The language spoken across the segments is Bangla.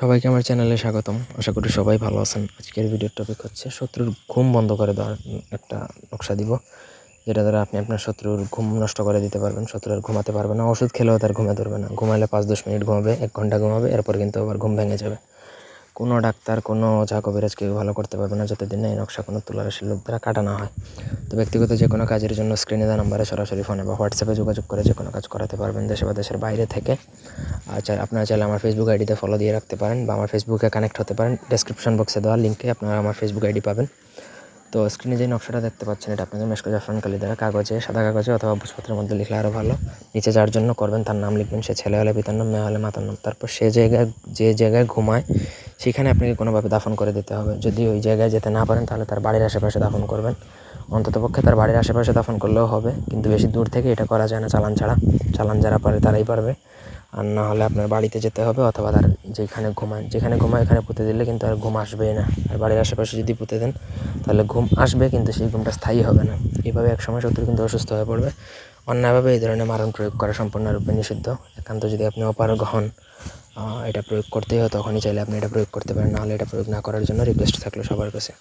সবাইকে আমার চ্যানেলে স্বাগতম। আশা করি সবাই ভালো আছেন। আজকের ভিডিওর টপিক হচ্ছে শত্রুর ঘুম বন্ধ করে দেওয়ার একটা নকশা দিব, যেটা দ্বারা আপনি আপনার শত্রুর ঘুম নষ্ট করে দিতে পারবেন, শত্রু আর ঘুমাতে পারবে না। ওষুধ খেলেও তার ঘুমে ধরবে না। ঘুমালে পাঁচ দশ মিনিট ঘুমাবে, এক ঘণ্টা ঘুমাবে, এরপর কিন্তু আবার ঘুম ভেঙে যাবে। কোনো ডাক্তার, কোনো যা কেউ ভালো করতে পারবে না যতদিন এই নকশা কোনো তুলারাশির লোক দ্বারা কাটানো হয়। তো ব্যক্তিগত যে কোনো কাজের জন্য স্ক্রিনে দেওয়া নাম্বারে সরাসরি ফোনে বা হোয়াটসঅ্যাপে যোগাযোগ করে যে কোনো কাজ করাতে পারবেন। দেশে বা দেশের বাইরে থেকে। আর চাই আপনারা চাইলে আমার ফেসবুক আইডিতে ফলো দিয়ে রাখতে পারেন বা আমার ফেসবুকে কানেক্ট হতে পারেন। ডেসক্রিপশন বক্সে দেওয়া লিঙ্কে আপনারা আমার ফেসবুক আইডি পাবেন। তো স্ক্রিনে যে নকশাটা দেখতে পাচ্ছেন, এটা আপনাদের মেশকো জাফরান কালি দ্বারা কাগজে, সাদা কাগজে অথবা ভোজপত্রের মধ্যে লিখলে আরও ভালো। নিচে যার জন্য করবেন তার নাম লিখবেন, সে ছেলে হলে পিতার নাম, মেয়ে হলে মাতার নাম। তারপর সে জায়গায়, যে জায়গায় ঘুমায়, সেখানে আপনাকে কোনোভাবে দাফন করে দিতে হবে। যদি ওই জায়গায় যেতে না পারেন, তাহলে তার বাড়ির আশেপাশে দাফন করবেন। অন্ততপক্ষে তার বাড়ির আশেপাশে দাফন করলেও হবে, কিন্তু বেশি দূর থেকে এটা করা যায় না, চালান ছাড়া। চালান যারা পারে তারাই পারবে। আর না হলে আপনার বাড়িতে যেতে হবে অথবা তার যেখানে ঘুমায় যেখানে ঘুমায় এখানে পুঁতে দিলে কিন্তু আর ঘুম আসবেই না। আর বাড়ির আশেপাশে যদি পুঁতে দেন, তাহলে ঘুম আসবে কিন্তু সেই ঘুমটা স্থায়ী হবে না। এইভাবে একসময় শত্রু কিন্তু অসুস্থ হয়ে পড়বে। অন্যায়ভাবে এই ধরনের মারণ প্রয়োগ করা সম্পূর্ণরূপে নিষিদ্ধ। একান্ত যদি আপনি অপারগ হন এটা প্রয়োগ করতেই হয়, তখনই চাইলে আপনি এটা প্রয়োগ করতে পারেন। নাহলে এটা প্রয়োগ না করার জন্য রিকোয়েস্ট থাকল সবার কাছে।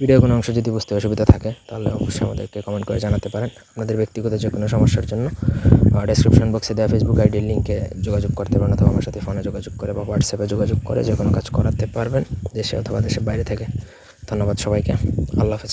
ভিডিও কোনো অংশ যদি বুঝতে অসুবিধা থাকে, তাহলে অবশ্যই আমাদেরকে কমেন্ট করে জানাতে পারেন। আপনাদের ব্যক্তিগত যে কোনো সমস্যার জন্য ডিসক্রিপশন বক্সে দেওয়া ফেসবুক আইডির লিঙ্কে যোগাযোগ করতে পারেন, অথবা আমার সাথে ফোনে যোগাযোগ করে বা হোয়াটসঅ্যাপে যোগাযোগ করে যে কোনো কাজ করাতে পারবেন দেশে অথবা দেশের বাইরে থেকে। ধন্যবাদ সবাইকে। আল্লাহ হাফেজ।